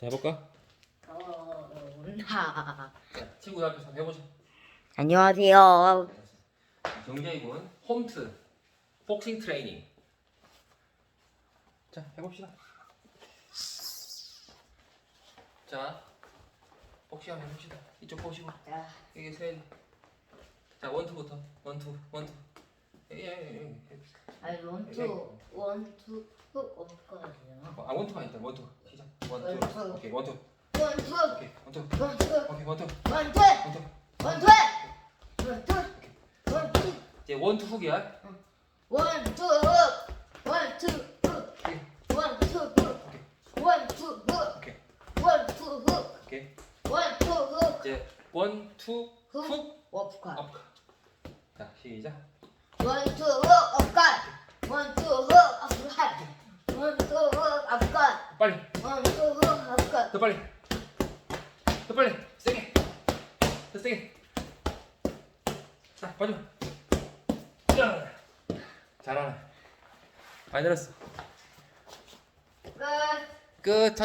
자 해볼까? 자 친구들 앞에서 한번 해보자. 안녕하세요. 경제이군 홈트 복싱 트레이닝. 자 해봅시다. 자 복싱 한번 해봅시다. 이쪽 보시고 자, 이게 세. 자 원투부터 원투 원투. 예예예. 아니 원투 원투 훅 없거든요. 아 원투만 있다 원투. 원투. 오케이 원투. 원투 오케이 원투. 원투 오케이 원투. 원투 원투. 원투 원투 원투 이제 원투 훅이야. 원투 훅 원투 훅 원투 훅 원투 원투 훅 오케이. 원투 훅 이제 원투 훅 업. 자 시작. 원투 훅 업컷 원투 훅 업컷 원투 훅 업컷 빨리 원투 더 빨리. 더 빨리. 세게. 더 세게. 자 마지막 야. 잘하네. 많이 늘었어. 끝. 끝